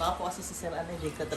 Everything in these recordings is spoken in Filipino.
Baka po kasi si Sir ano, hindi ka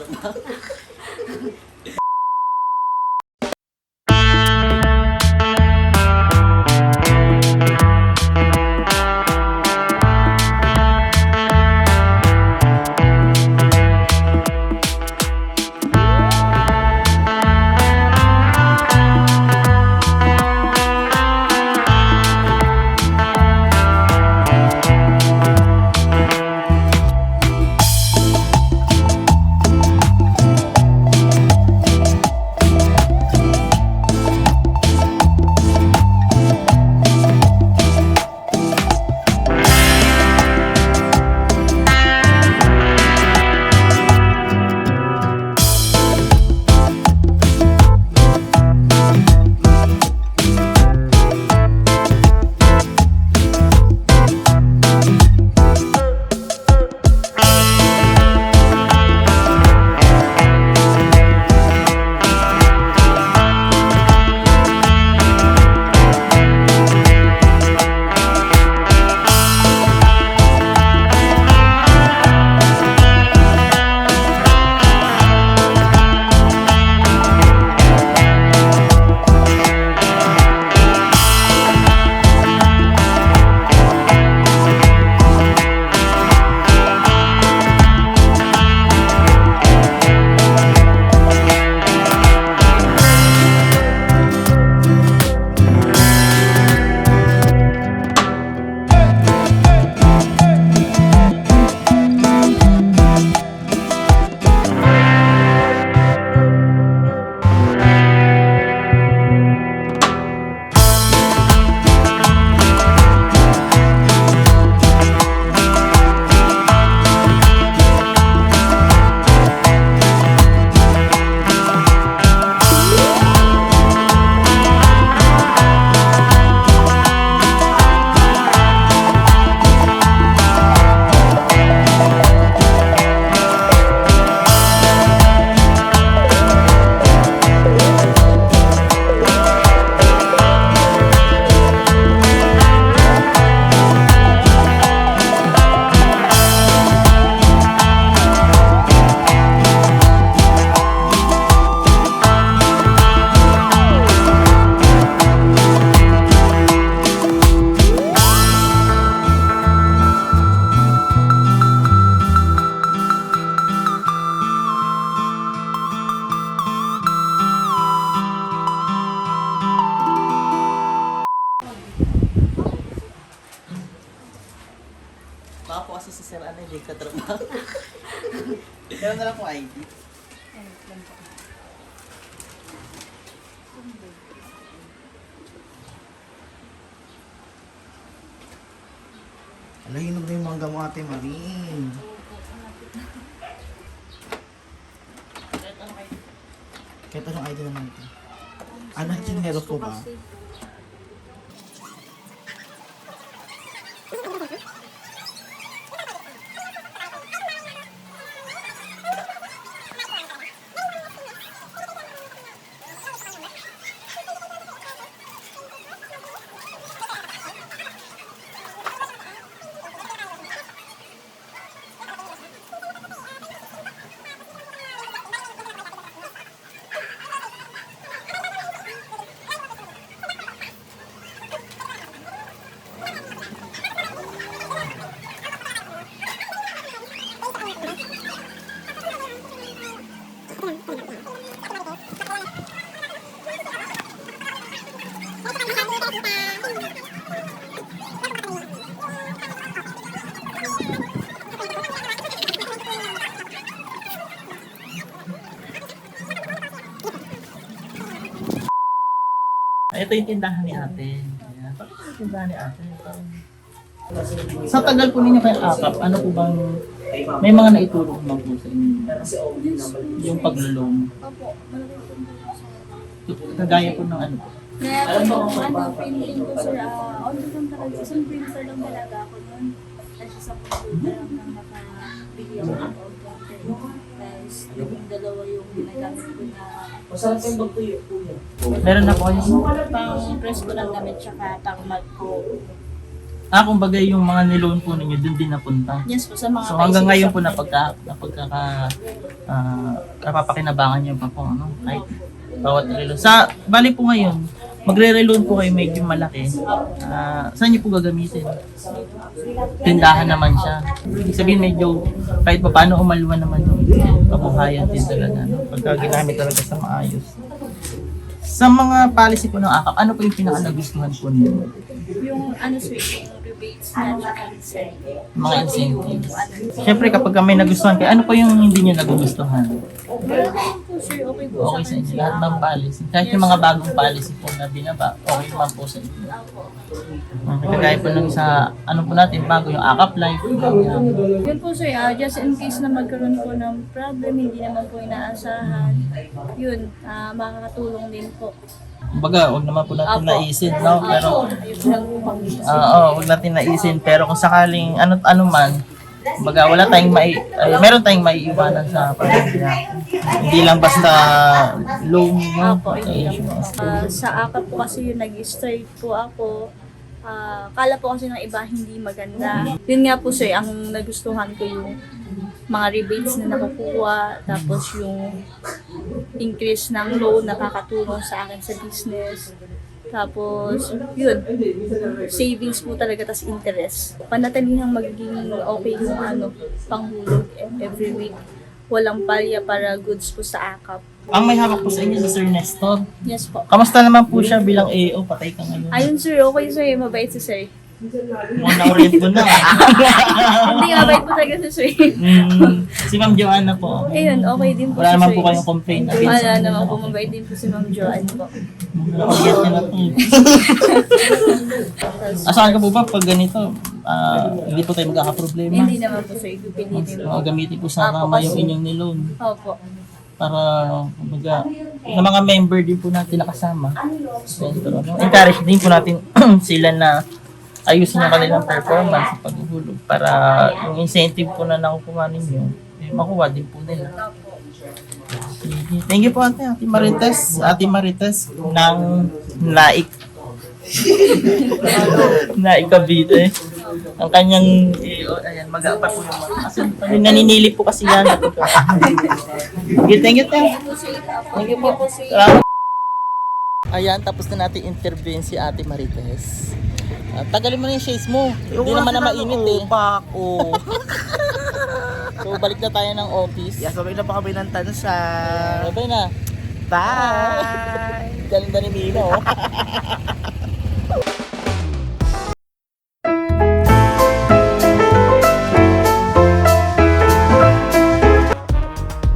Meron na lang po ID. Ala, hinog na yung mangga mo ate Marin. Kahit anong idol naman ito. Ano, kinero po ba? Ito yung tindahan ni ate. Ayan. Bakit yung tindahan ni ate? Sa tagal po ninyo kay Akap, ano po bang may mga naitulong naman po sa inyo? Yung paglulong. Opo, malaki po po Kagaya po ng ano po. Kaya po yung ano, printing ko sir, ah, on the talaga. Isang printer lang talaga ako nun. Tapos sa computer lang nang nakabigay ako yung dalawa yung ginagamit ko na Masarap yung bagtuyo po yan. Meron na po yung pang press ko ng damit tsaka pang mag ko. Ah, kumbaga yung mga niloan po ninyo, dun din napunta. Yes po, sa mga So hanggang ngayon po napagka, napagkaka, ah, napapakinabangan niyo pa po, ano, kahit bawat reloan. Sa, bali po ngayon, magre-reloan po kayo medyo malaki. Ah, saan niyo po gagamitin? Tindahan naman siya. Ibig sabihin medyo, kahit pa paano umalwa naman yung kabuhayan din talaga, no? pagka ginamit talaga sa maayos. Sa mga policy po ng AKAP, ano po yung pinaka nagustuhan po niyo? Yung ano yung rebates na. Mga incentives. Siyempre kapag may nagustuhan kayo, ano po yung hindi niyo nagugustuhan? Sir, okay po Okay sa inyo, lahat ng policy. Kahit yung mga bagong policy po na binaba, okay naman po sa inyo. Ah, Kagaya po nung sa, ano po natin, bago yung AKAP Life. ganyan. Yun po sir, ah, just in case na magkaroon po ng problem, hindi naman po inaasahan, yun, ah, makakatulong din po. Kumbaga, huwag naman po natin Apo. naisin, no? Pero, Ayun po lang po. ah, oo, huwag natin naisin. Pero kung sakaling ano, ano man, kumbaga, wala tayong mai, ay, meron tayong maiiwanan sa pamilya. Hindi lang basta loan, no? Apo, hindi lang po. Ah, sa akap po kasi yung nag-start po ako, ah, kala po kasi ng iba hindi maganda. Yun nga po sir, ang nagustuhan ko yung mga rebates na nakukuha, tapos yung increase ng loan nakakatulong sa akin sa business. Tapos, yun, savings po talaga, tas interest. Panatalihang magiging okay yung ano, panghulog every week. Walang palya para goods po sa akap. Ang may hawak po sa inyo si Sir Nestor. Yes po. Kamusta naman po siya bilang AO? Patay ka ngayon. Ayun sir, okay sir, mabait si sir. Mukhang na-orient mo na. Hindi, mabait po talaga si sir. Mm, si Ma'am Joanna po. Ayun, okay din po Wala si naman po kayong complaint against Wala sa naman po, mabait din po si Ma'am Joanne po. Na. Asahan ka po ba pag ganito, ah, hindi po tayo magkakaproblema? Hindi naman po sir, pipilitin Uh, po. gamitin po sa Apo, kasi- yung inyong niloan Opo. para kumbaga na mga member din po natin nakasama. Sponsor, ano? Encourage din po natin sila na ayusin yung kanilang performance sa paghuhulog para yung incentive po na nakukuha ninyo, eh, makuha din po nila. Thank you po ate, ate Marites, ate Marites ng Naik. Naik Cavite. Ang kanyang, eh, oh, ayan, mag-aapa po yung mga. Kasi naninili po kasi yan. Sige, thank you, thank you. Thank you po. Salamat. Ayan, tapos na natin interview si Ate Marites. Uh, tagalin mo na yung shades mo. Hindi naman na mainit eh. Oo. so, balik na tayo ng office. Yes, babay na pa kami ng tansa. Bye-bye na. Bye! Galing ba ni Mino?